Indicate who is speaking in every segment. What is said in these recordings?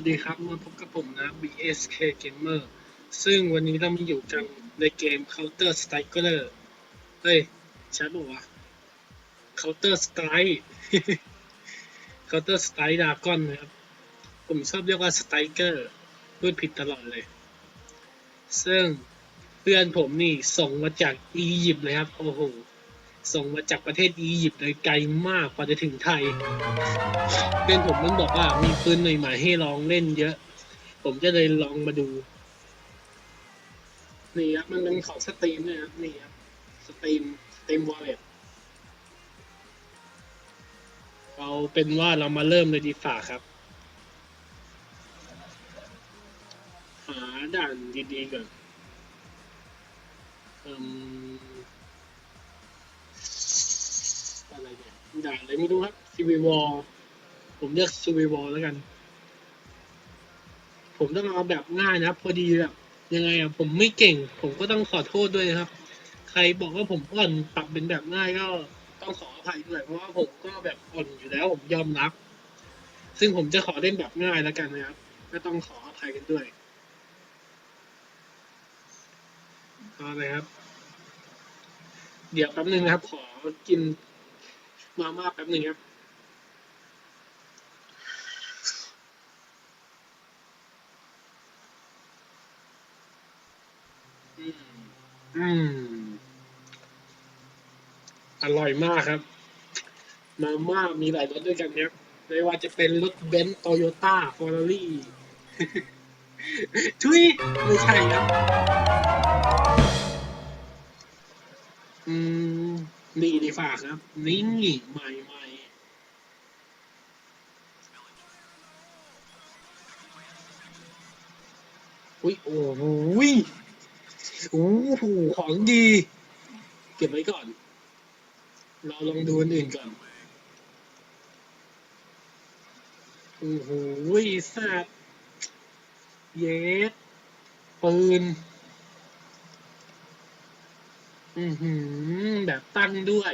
Speaker 1: วัสดีครับมาพบกับผมนะ BSK Gamer ซึ่งวันนี้เรามาอยู่กันในเกม Counter Strike เฮ้ยใช่ปะวะ Counter Strike Counter Strike Dragon นะครับ ผมชอบเรียกว่า Striker พูดผิดตลอดเลย ซึ่งเพื่อนผมนี่ส่งมาจากอียิปต์เลยครับ โอ้โห ส่งมาจากประเทศอียิปต์เลยไกลมากกว่าจะถึงไทยเพื่อนผมมันบอกว่ามีปืนใหม่ๆให้ลองเล่นเยอะ ผมจะเลยลองมาดู นี่ครับมันเป็นของสตรีมเนี่ยครับนี่ครับสตรีมสตรีมวอลเล็ตเราเป็นว่าเรามาเริ่มเลยดีฝ่าครับ หาด่านดีๆก่อนอืม ด่านอะไรไม่รู้ครับซีวีวอลผมเลือกซีวีวอลแล้วกัน ผมต้องเอาแบบง่ายนะครับ พอดีแบบยังไงอะผมไม่เก่ง ผมก็ต้องขอโทษด้วยนะครับ ใครบอกว่าผมอ่อนปรับเป็นแบบง่ายก็ต้องขออภัยด้วยเพราะว่าผมก็แบบอ่อนอยู่แล้ว ผมยอมรับ ซึ่งผมจะขอเล่นแบบง่ายแล้วกันนะครับก็ต้องขออภัยกันด้วยเอาเลยครับ เดี๋ยวแป๊บนึงนะครับ ขอกิน มาม่าแป๊บหนึ่งครับอืม อร่อยมากครับ มาม่ามีหลายรสด้วยกันครับไม่ว่าจะเป็นรถเบนซ์โตโยต้าฟอร์รี่ทุยไม่ใช่ครับ อืม นี่ดีฝากครับ นี่ใหม่ใหม่อุ้ยโอ้โหโอ้โหของดี เก็บไว้ก่อน เราลองดูอันอื่นก่อนโอ้โหสัตว์เย็ดปืน อือหือแบบตั้งด้วย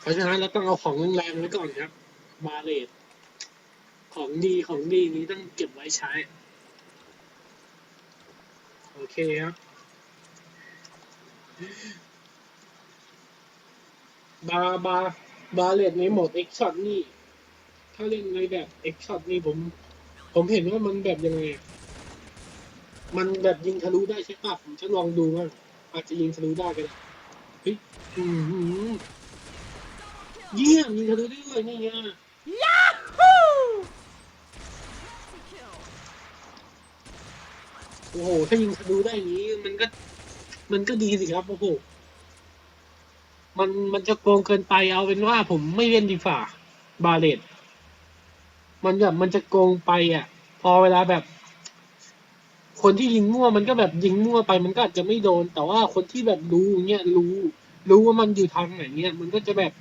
Speaker 1: เพราะฉะนั้นเราต้องเอาของแรงๆไว้ก่อนครับ บาเลตของดีของดีนี้ต้องเก็บไว้ใช้ โอเคครับบาบาบาเลตในโหมด X shot นี่ ถ้าเล่นในแบบ X shot นี่ผม ผมเห็นว่ามันแบบยังไง มันแบบยิงทะลุได้ใช่ป่ะผมจะลองดูว่าอาจจะยิงทะลุได้ก็ได้เฮ้ยอือหือเยี่ยมยิงทะลุได้ด้วยนี่ไงโอ้โหถ้ายิงทะลุได้อย่างนี้ มันก็ มันก็ดีสิครับโอ้โหมันมันจะโกงเกินไปเอาเป็นว่า ผมไม่เล่นดีฝ่าบาเลตมันแบบมันจะโกงไปอะ พอเวลาแบบ คนที่ยิงมั่วมันก็แบบยิงมั่วไปมันก็อาจจะไม่โดน แต่ว่าคนที่แบบรู้เงี้ยรู้ รู้ว่ามันอยู่ทางไหนเงี้ยมันก็จะแบบ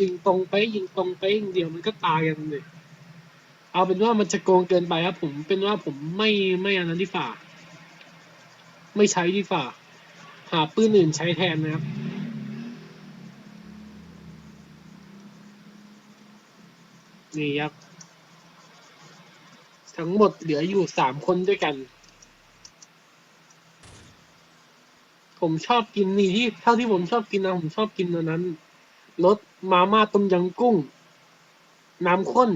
Speaker 1: ยิงตรงไปยิงตรงไปอย่างเดียวมันก็ตายกันเลยเอาเป็นว่ามันจะโกงเกินไปครับ ผมเป็นว่าผมไม่ไม่อันนั้นดีฝ่า ไม่ใช้ดีฝ่า หาปืนอื่นใช้แทนนะครับนี่ครับทั้งหมดเหลืออยู่สามคนด้วยกัน ผมชอบกินนี่ที่เท่าที่ผมชอบกินนะผมชอบกินอันนั้นรสมาม่าต้มยำกุ้ง น้ำข้น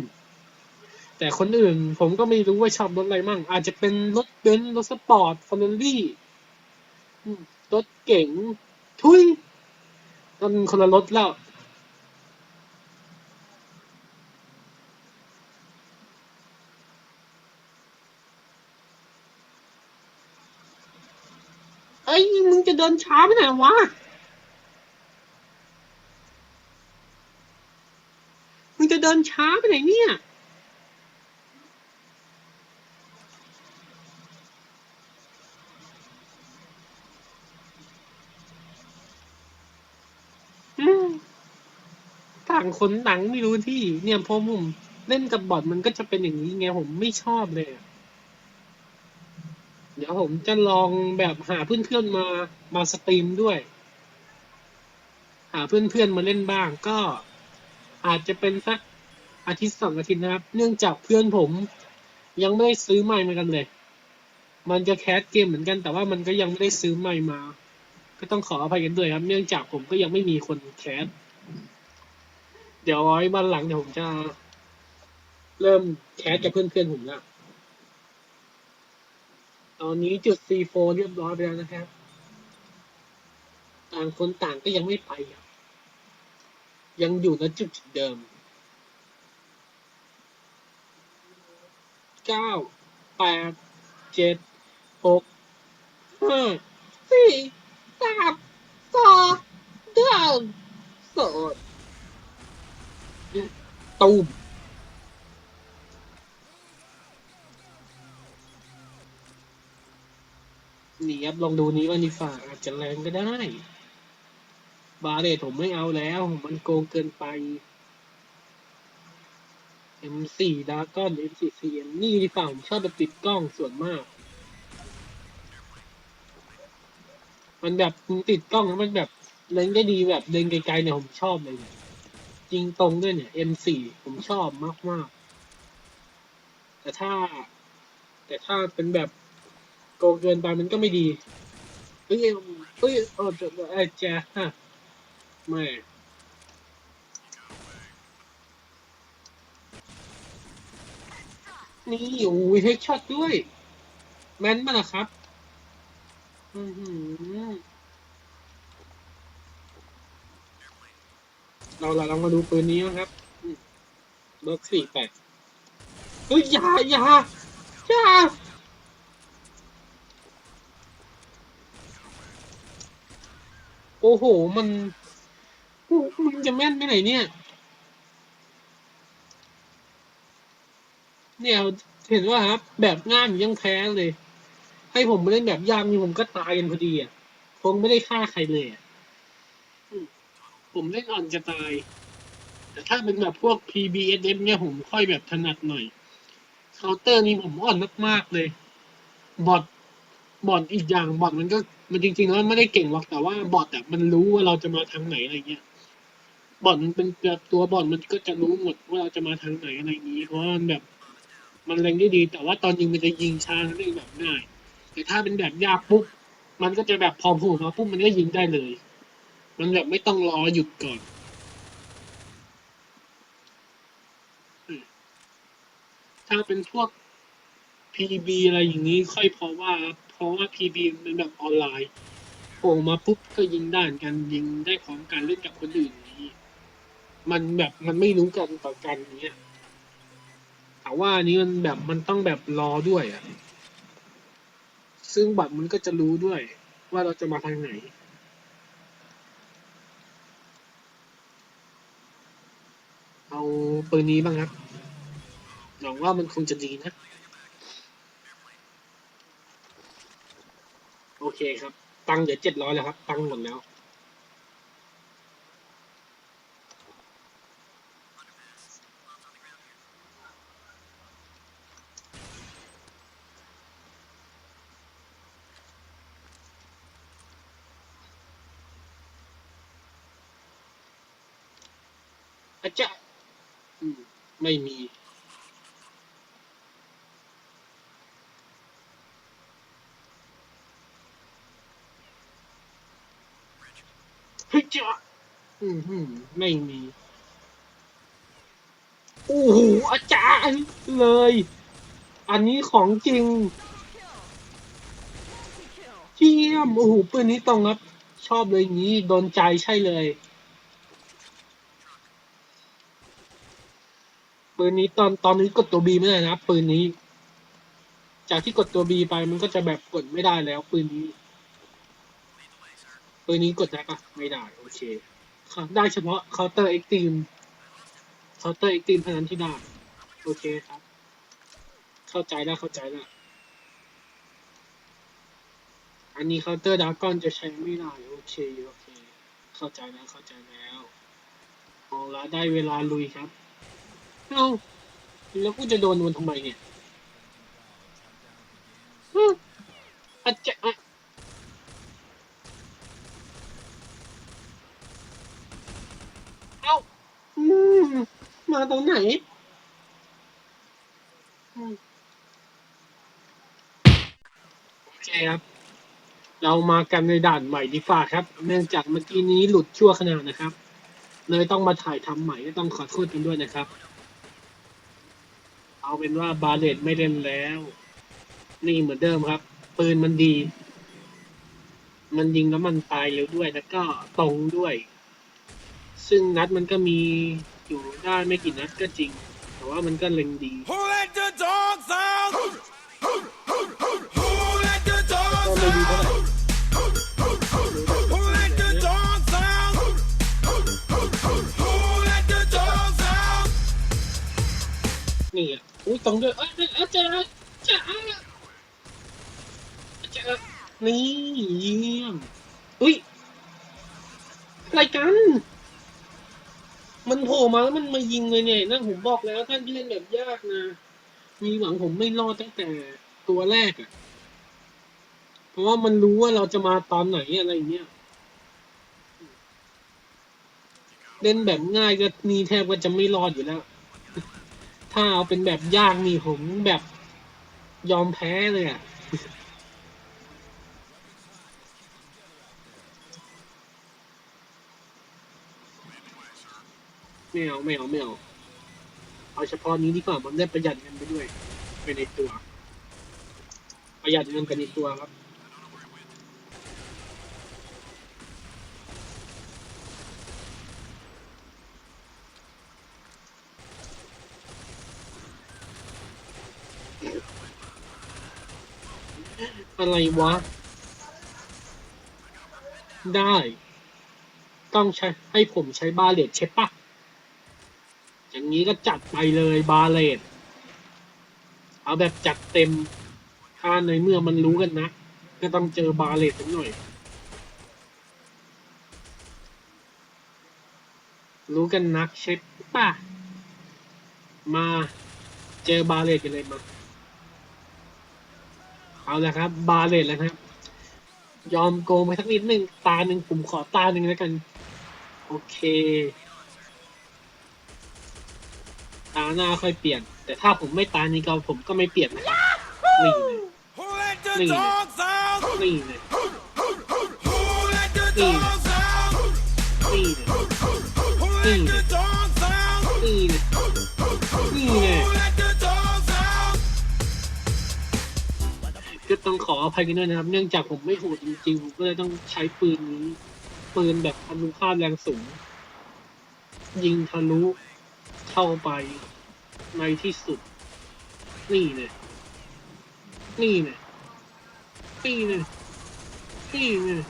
Speaker 1: แต่คนอื่น ผมก็ไม่รู้ว่าชอบรสอะไรมั่ง อาจจะเป็นรถเบนซ์รถสปอร์ตฟอร์เรลลี่รถเก๋งทุยมันคนละรถแล้ว เอ้ยมึงจะเดินช้าไปไหนวะมึงจะเดินช้าไปไหนเนี่ยต่างคนต่างไม่รู้ที่ เนี่ยพอผมเล่นกับบอทมันก็จะเป็นอย่างนี้ไงผมไม่ชอบเลยอะ ดี๋ยวผมจะลองแบบหาเพื่อนๆมามาสตรีมด้วย หาเพื่อนๆมาเล่นบ้าง ก็อาจจะเป็นสักอาทิตย์สองอาทิตย์นะครับ เนื่องจากเพื่อนผมยังไม่ได้ซื้อไมค์มากันเลย มันจะแคสเกมเหมือนกัน แต่ว่ามันก็ยังไม่ได้ซื้อไมค์มา ก็ต้องขออภัยกันด้วยครับ เนื่องจากผมก็ยังไม่มีคนแคสเดี๋ยวไว้วันหลังเดี๋ยวผมจะ เริ่มแคสกับเพื่อนๆผมละ ตอนนี้จุด C4 เรียบร้อยไปแล้วนะครับ ต่างคนต่างก็ยังไม่ไป ยังอยู่ณจุดเดิม เก้า แปด เจ็ด หก ห้า สี่ สามสองหนึ่งโสดตูม นี่ครับลองดูนี้ว่านิฟ่าอาจจะแรงก็ได้ บาเรตผมไม่เอาแล้ว มันโกงเกินไป M4 ดากอน M4 CM นี่ดีฝ่าผมชอบแบบติดกล้องส่วนมาก มันแบบติดกล้องแล้วมันแบบเล็งได้ดีแบบเดินไกลๆเนี่ยผมชอบเลยเนี่ยจริงตรงด้วยเนี่ย M4 ผมชอบมากๆ แต่ถ้า แต่ถ้าเป็นแบบ โกงเกินไปมันก็ไม่ดีเฮ้ยเฮ้ยเออจะไอ้จ๊ฮะไม่นี่โอ้ยเฮดช็อตด้วย แมนมาละครับ อือเราเราลองมาดูปืนนี้นะครับเบิร์กสี่แปดเฮ้ยอย่าอย่าอย่า โอ้โห มันมันจะแม่นไปไหนเนี่ย เนี่ยเห็นว่าครับ แบบง่ายยังแพ้เลย ให้ผมมาเล่นแบบยากนี่ผมก็ตายกันพอดีอะคงไม่ได้ฆ่าใครเลยอะผมเล่นอ่อนจะตาย แต่ถ้าเป็นแบบพวก PBSF เนี่ยผมค่อยแบบถนัดหน่อยเคาน์เตอร์นี่ผมอ่อนมากๆเลย บอท บอทอีกอย่างบอทมันก็มันจริงๆแล้วมันไม่ได้เก่งหรอกแต่ว่าบอทอะมันรู้ว่าเราจะมาทางไหนอะไรเงี้ยบอทมันเป็นแบบตัวบอทมันก็จะรู้หมดว่าเราจะมาทางไหนอะไรอย่างนี้ เพราะว่ามันแบบ มันเล็งได้ดี แต่ว่าตอนยิงมันจะยิงช้านั่นเองแบบง่ายแต่ถ้าเป็นแบบยากปุ๊บมันก็จะแบบพอผูกมาปุ๊บมันก็ยิงได้เลย มันแบบไม่ต้องรอหยุดก่อนถ้าเป็นพวก PB อะไรอย่างนี้ค่อยพราะว่าเราะว่า PB มันเป็นแบบออนไลน์โผล่มาปุ๊บก็ยิงได้เหมือนกันยิงได้พร้อมกันเล่นกับคนอื่นนี้ มันแบบมันไม่รู้กันต่อกันอย่างเงี้ยแต่ว่าอันนี้มันแบบมันต้องแบบรอด้วยอะซึ่งบัตรมันก็จะรู้ด้วย ว่าเราจะมาทางไหนเอาปืนนี้บ้างครับหวังว่ามันคงจะดีนะ โอ เคครับ ตังค์เหลือเจ็ดร้อยแล้วครับ ตังค์หมดแล้ว อาจจะไม่มี เฮ้ยจ้ะอืมหืมไม่มีโอ้โหอาจารย์เลย อันนี้ของจริงเจียมโอ้โหปืนนี้ตรงครับ ชอบเลยอย่างนี้โดนใจใช่เลยปืนนี้ตอนตอนนี้กดตัวบีไม่ได้นะครับปืนนี้ จากที่กดตัวบีไปมันก็จะแบบกดไม่ได้แล้วปืนนี้ ปืนนี้กดได้ปะไม่ได้ โอเคครับได้เฉพาะเคาน์เตอร์เอ็กตีมเคาน์เตอร์เอ็กตีมเท่านั้นที่ได้ โอเคครับ เข้าใจแล้วเข้าใจแล้วอันนี้เคาน์เตอร์ดากอนจะใช้ไม่ได้โอเคโอเค เข้าใจแล้วเข้าใจแล้วเอาละได้เวลาลุยครับ เอ้าแล้วกูจะโดนมันทำไมเนี่ยฮึอาจจะอะ เอ้าตรงไหนโอเคครับ เรามากันในด่านใหม่ดีฝ่าครับ เนื่องจากเมื่อกี้นี้หลุดชั่วขณะนะครับ เลยต้องมาถ่ายทำใหม่ก็ต้องขอโทษกันด้วยนะครับ เอาเป็นว่าบาเลตไม่เล่นแล้ว นี่เหมือนเดิมครับ ปืนมันดี มันยิงแล้วมันตายเร็วด้วยแล้วก็ตรงด้วย ซึ่งนัดมันก็มี อยู่ได้ไม่กี่นัดก็จริง แต่ว่ามันก็เล็งดี
Speaker 2: Who let the dogs out? Who let the
Speaker 1: ก็
Speaker 2: dogs
Speaker 1: ไม่ดีเท่าไหร่
Speaker 2: out? Who let the dogs out? Who let the dogs out?
Speaker 1: นี่อะอุ้ยตรงด้วยเอ้ยเอ้ยเอ้ยเจอเจอเจอนี่เยี่ยมอุ้ยอะไรกัน มันโผล่มาแล้วมันมายิงเลยเนี่ยนั่นผมบอกแล้วท่านเล่นแบบยากนะ มีหวังผมไม่รอดตั้งแต่ตัวแรกอะ่ะ เพราะว่ามันรู้ว่าเราจะมาตอนไหนอะไรเงี้ย เล่นแบบง่ายก็นี่แทบก็จะไม่รอดอยู่แล้ว ถ้าเอาเป็นแบบยากนี่ผมแบบยอมแพ้เลยอะ่ะ ไม่เอาไม่เอาไม่เอาเอาเฉพาะนี้ดีกว่ามันได้ประหยัดเงินไปด้วยไปในตัว ประหยัดเงินไปในตัวครับอะไรวะ ได้ ต้องใช้ให้ผมใช้บาเลตใช่ปะ อย่างนี้ก็จัดไปเลยบาเลตเอาแบบจัดเต็ม ถ้าในเมื่อมันรู้กันนะ ก็ต้องเจอบาเลตสักหน่อย รู้กันนักใช่ปะมาเจอบาเลตกันเลยมา เอาละครับ บาเลตแล้วครับ ยอมโกงไปสักนิดหนึ่งตาหนึ่งผมขอตาหนึ่งแล้วกัน โอเค ตาหน้าค่อยเปลี่ยน แต่ถ้าผมไม่ตานี้ก็ผมก็ไม่เปลี่ยนนะครับนี่เลย
Speaker 2: Who let the
Speaker 1: Leave it.
Speaker 2: dogs out?
Speaker 1: นี่เลย
Speaker 2: Who let the
Speaker 1: Leave it.
Speaker 2: dogs out?
Speaker 1: นี่เลย
Speaker 2: Who let the dogs out?
Speaker 1: นี่เลยนี่เลย
Speaker 2: Who let the dogs out?
Speaker 1: ก็ต้องขออภัยกันด้วยนะครับ เนื่องจากผมไม่โหดจริงๆผมก็เลยต้องใช้ปืนนี้ปืนแบบอนุภาพแรงสูง ยิงทะลุ เข้าไปในที่สุด นี่เลยนี่เลยนี่เลยนี่เลย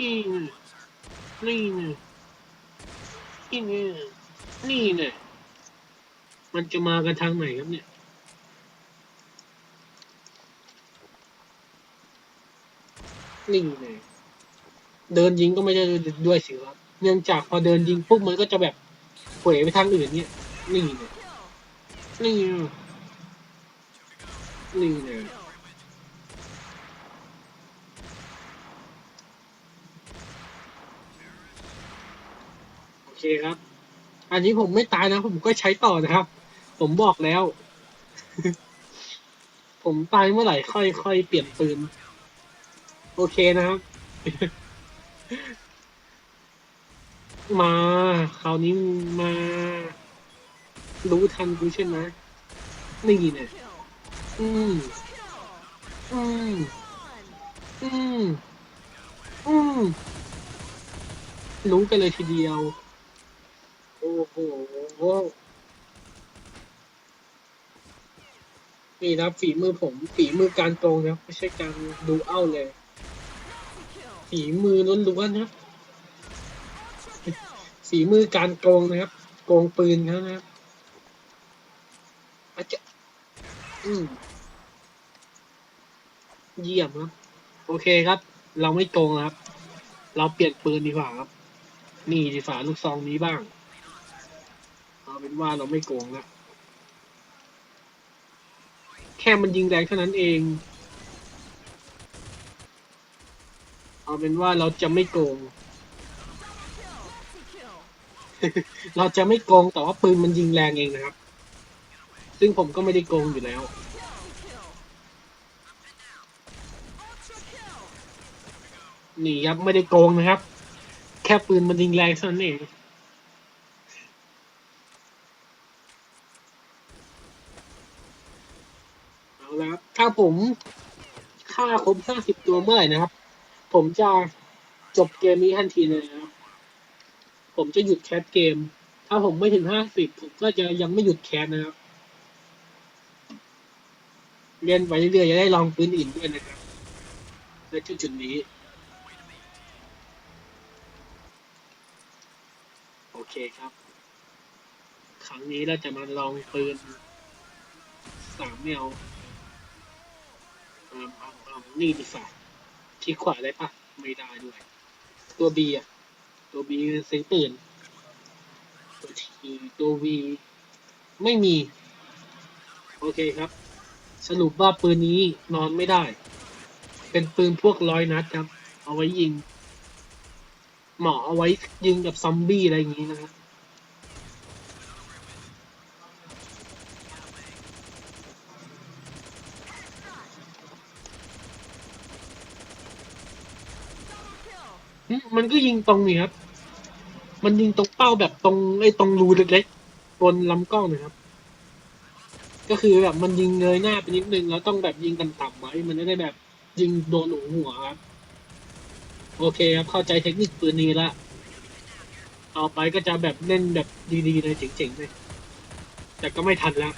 Speaker 1: นี่เลยนี่เลยนี่เลยนี่เลยมันจะมากันทางไหนครับเนี่ยนี่เลยเดินยิงก็ไม่ได้ด้วยสิครับ เนื่องจากพอเดินยิงปุ๊บมันก็จะแบบ เผยไปทางอื่นเนี่ยนี่เลยนี่เนี่ยโอเคครับ อันนี้ผมไม่ตายนะ ผมก็ใช้ต่อนะครับ ผมบอกแล้ว ผมตายเมื่อไหร่ค่อยค่อยเปลี่ยนปืน โอเคนะครับ มาคราวนี้มา รู้ทันกูใช่ไหมนี่เนี่ยอืมอืมอืมอืมรู้กันเลยทีเดียว โอ้โหนี่นะฝีมือผม ฝีมือการตรงนะไม่ใช่การดูเอ้าเลย ฝีมือล้วนๆนะครับ ฝีมือการโกงนะครับ โกงปืนเขานะครับอาจจะอืมเยี่ยมครับ โอเคครับ เราไม่โกงครับ เราเปลี่ยนปืนดีกว่าครับ นี่ดีฝ่าลูกซองนี้บ้าง เอาเป็นว่าเราไม่โกงแล้วแค่มันยิงแรงเท่านั้นเอง เอาเป็นว่าเราจะไม่โกง เราจะไม่โกงแต่ว่าปืนมันยิงแรงเองนะครับ ซึ่งผมก็ไม่ได้โกงอยู่แล้วนี่ครับไม่ได้โกงนะครับ แค่ปืนมันยิงแรงเท่านั้นเองเอาละครับถ้าผมฆ่าครบห้าสิบตัวเมื่อไหร่นะครับ ผมจะจบเกมนี้ทันทีเลยนะครับ ผมจะหยุดแคสเกม ถ้าผมไม่ถึงห้าสิบผมก็จะยังไม่หยุดแคสนะครับ เรียนไปเรื่อยๆจะได้ลองปืนอื่นด้วยนะครับในจุดๆนี้ โอเคครับ ครั้งนี้เราจะมาลองปืนสามแนวเอาเอาเอานี่ดีฝ่าที่ขวาได้ปะไม่ได้ด้วย ตัวบีอะ ตัวบีซื้อปืน ตัวทีตัววีไม่มี โอเคครับ สรุปว่าปืนนี้นอนไม่ได้ เป็นปืนพวกร้อยนัดครับ เอาไว้ยิง เหมาะเอาไว้ยิงกับซอมบี้อะไรอย่างนี้นะครับมมันก็ยิงตรงนี่ครับ มันยิงตรงเป้าแบบตรงไอ้ตรงรูเล็กๆบนลำกล้องนะครับ ก็คือแบบมันยิงเงยหน้าไปนิดนึงแล้วต้องแบบยิงต่ำๆไว้ มันไม่ได้แบบยิงโดนหัวหัวครับ โอเคครับเข้าใจเทคนิคปืนนี้ละเอาไปก็จะแบบเล่นแบบดีๆเลยเจ๋งๆเลยแต่ก็ไม่ทันแล้ว